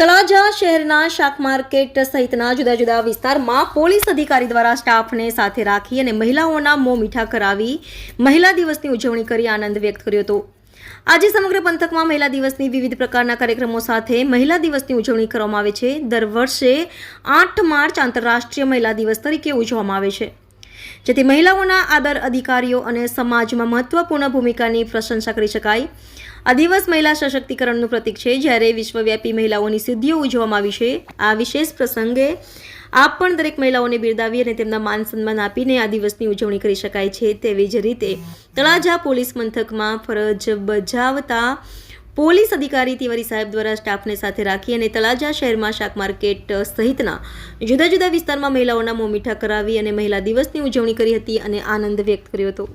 તળાજા શહેરના શાક માર્કેટ સહિતના જુદા જુદા વિસ્તારમાં પોલીસ અધિકારી દ્વારા સ્ટાફને સાથે રાખી અને મહિલાઓના મોં મીઠા કરાવી મહિલા દિવસની ઉજવણી કરી આનંદ વ્યક્ત કર્યો હતો. આજે સમગ્ર પંથકમાં મહિલા દિવસની વિવિધ પ્રકારના કાર્યક્રમો સાથે મહિલા દિવસની ઉજવણી કરવામાં આવે છે. દર વર્ષે આઠ માર્ચ આંતરરાષ્ટ્રીય મહિલા દિવસ તરીકે ઉજવવામાં આવે છે. જેથી મહિલાઓના આદર અધિકારીઓ અને સમાજમાં મહત્વપૂર્ણ ભૂમિકાની પ્રશંસા કરી શકાય. આ દિવસ મહિલા સશક્તિકરણનું પ્રતીક છે. જ્યારે વિશ્વવ્યાપી મહિલાઓની સિદ્ધિઓ ઉજવવામાં આવી છે. આ વિશેષ પ્રસંગે આપ પણ દરેક મહિલાઓને બિરદાવી અને તેમના માન સન્માન આપીને આ દિવસની ઉજવણી કરી શકાય છે. તેવી જ રીતે તળાજા પોલીસ મથકમાં ફરજ બજાવતા પોલીસ અધિકારી તિવારી સાહેબ દ્વારા સ્ટાફને સાથે રાખી અને તળાજા શહેરમાં શાક માર્કેટ સહિતના જુદા જુદા વિસ્તારમાં મહિલાઓના મોં મીઠા કરાવી અને મહિલા દિવસની ઉજવણી કરી હતી અને આનંદ વ્યક્ત કર્યો હતો.